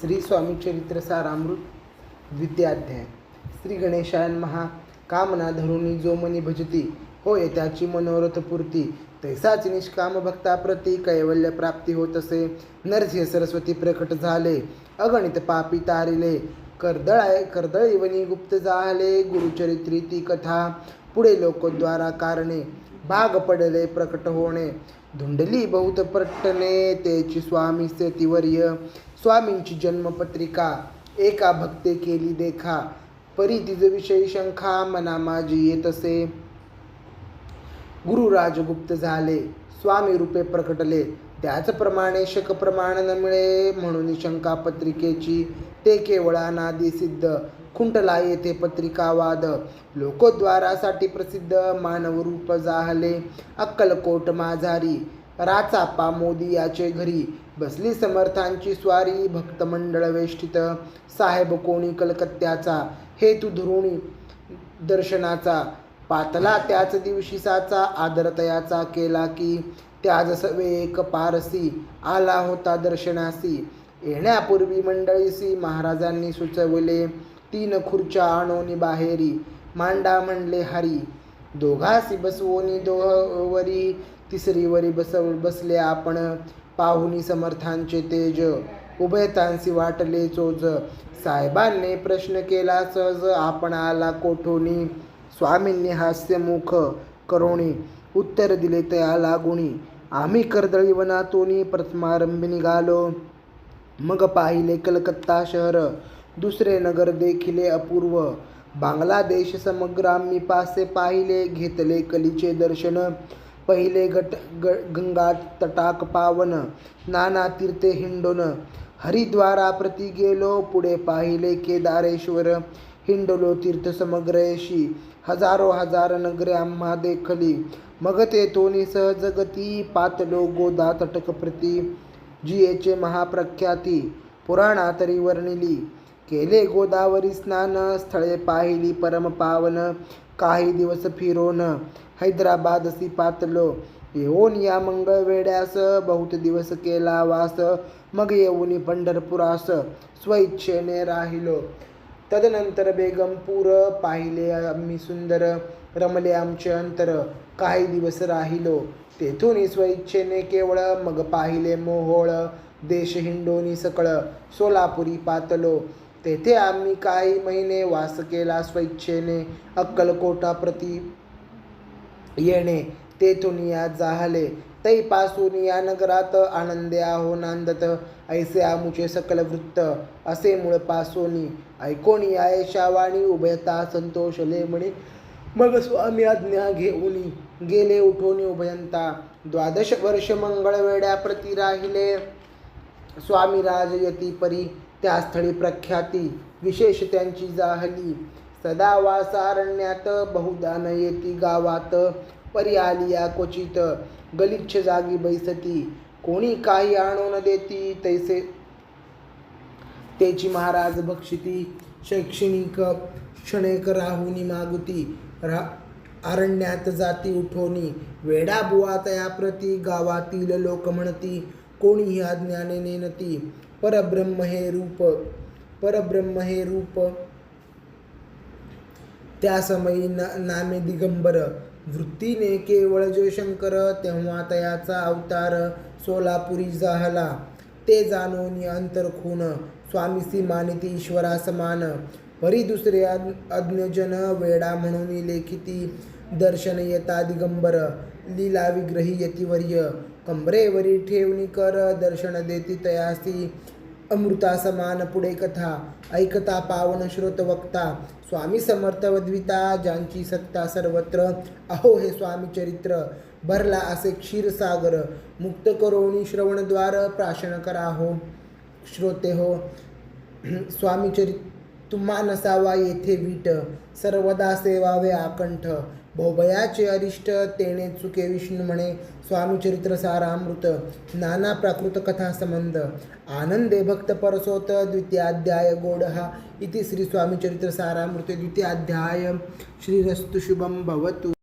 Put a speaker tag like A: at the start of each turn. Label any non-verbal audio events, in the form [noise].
A: श्री स्वामी चरित्र सारामृत द्वितीयाध्याय. श्री गणेशायन महा कामना धरुणी जो मनी भजती होय त्याची मनोरथ पूर्ती. तैसाच निष्काम भक्ताप्रती कैवल्य प्राप्ती होत असे. नरसिंह सरस्वती प्रकट झाले अगणित पापी तारिले. कर्दळाय कर्दळीवनी गुप्त झाले गुरुचरित्री ती कथा. पुढे लोकद्वारा कारणे भाग पडले प्रकट होणे. धुंडली बौद्ध पट्टने त्याची स्वामी सेतिवर्य स्वामींची जन्मपत्रिका एका भक्ते केली देखा परी तिजविषयी शंखा मना माझी येत असे. गुरु राजगुप्त झाले स्वामी रूपे प्रकटले त्याचप्रमाणे शकप्रमाण न मिळे म्हणून शंका पत्रिकेची ते केवळ अनादी सिद्ध. खुंटला येथे पत्रिकावाद. लोकोद्वारासाठी प्रसिद्ध मानवरूप जाहले. अक्कलकोट माझारी. राचापा मोदी याचे घरी. बसली समर्थांची स्वारी भक्तमंडळ वेष्टित. साहेब कोणी कलकत्त्याचा? हेतु धुरुणी दर्शनाचा. पातला त्याच दिवशीसाचा आदरतयाचा केला की त्याज सवे एक पारसी आला होता दर्शनासी. येण्यापूर्वी मंडळीसी महाराजांनी सुचवले तीन खुर्च्या आणोनी बाहेरी. मांडा म्हणले हरी दोघासी बसवोनी दोहवरी. तिसरीवरी बसव बसले आपण पाहुनी समर्थांचे तेज. उभयतांसी वाटले चोज. साहेबांनी प्रश्न केला सहज आपण आला कोठोनी? स्वामींनी हास्यमुख करोणी उत्तर दिले तया लागुणी आम्ही कर्दळी वनातोनी प्रथमारंभी निघालो. मग पाहिले कलकत्ता शहर. दुसरे नगर देखिले अपूर्व. बांगलादेश समग्र आम्ही पासे पाहिले घेतले कलीचे दर्शन. पहिले गट ग गंगा तटाक पावन. नाना तीर्थे हिंडोन. हरिद्वाराप्रती गेलो पुढे पाहिले केदारेश्वर. हिंडलो तीर्थ समग्रयशी हजारो हजार नगरे आम्हा देखली. मग ते तोनी सहजगती पातलो गोदा तटक प्रती. जियेचे महाप्रख्याती पुराणातरी वर्णिली. केले गोदावरी स्नान स्थळे पाहिली परम पावन. काही दिवस फिरोन हैदराबादसी पातलो. येऊन या मंगळवेड्यास बहुत दिवस केला वास. मग येऊन पंढरपुरास स्वइच्छेने राहिलो. तदनंतर बेगमपूर पाहिले आम्ही सुंदर रमले आमचे अंतर. काही दिवस राहिलो तेथून स्वइच्छेने केवळ मग पाहिले मोहोळ देश हिंडोनी सकळ सोलापुरी पातलो. तेथे आम्ही काही महिने वास केला स्वइच्छेने अक्कलकोटाप्रती येणे. तेथून या जाहले. तैपासून या नगरात आनंदे आहो नांदत. ऐसे आमुचे सकल वृत्त असे मूळ पासोनी. ऐकोणी या शावाणी उभयता संतोषले म्हणे. मग स्वामी आज्ञा घेऊनी. गेले उठोनी उभयंता. द्वादश वर्ष मंगळवेड्या प्रती राहिले. स्वामी राजयती परी त्या स्थळी प्रख्याती. विशेष त्यांची जाहली. सदा वासारण्यात बहुदा न येती गावात. परी आलिया क्वचित गलिच्छ जागी बैसती. कोणी काही आणून देती तैसे. तेची महाराज भक्षिती शैक्षणिक क्षणेक राहुनी मागुती. रा अरण्यात जाती उठोनी वेडा बुवा तया प्रती गावातील लोक म्हणती कोणीही अज्ञाने नेनती. परब्रह्म हे रूप परब्रह्म हे रूप. त्या समयी ना नामे दिगंबर. वृत्तीने केवळ जयशंकर तेव्हा तयाचा अवतार सोलापुरी जाहला ते जाणून अंतरखून स्वामीसी मानिती ईश्वरा समान परी दुसरे अज्ञजन वेडा म्हणून लेखिती दर्शन येता दिगंबर. लीला विग्रही यतिवर्य. कंबरेवरी ठेवणी कर दर्शन देती तयासी. अमृता समान पुढे कथा ऐकता पावन श्रोत वक्ता स्वामी समर्थ वद्विता ज्यांची सत्ता सर्वत्र अहो हे स्वामी चरित्र भरला असे क्षीरसागर मुक्त करोणी श्रवणद्वार प्राशन करा हो श्रोते हो [clears throat] स्वामी चरित्र तुम्हा नसावा येथे वीट. सर्वदा सेवावे आकंठ. भोबयाचे अरिष्ट तेणे चुके विष्णू म्हणे. स्वामीचरित्र सारामृत. नाना प्राकृत कथा संबंध. आनंदे भक्त परसोत द्वितीयाध्याय गोडहा. इति श्री स्वामीचरित्र सारामृत सारामृते द्वितीयाध्याय. श्रीरस्तु शुभम भवतु.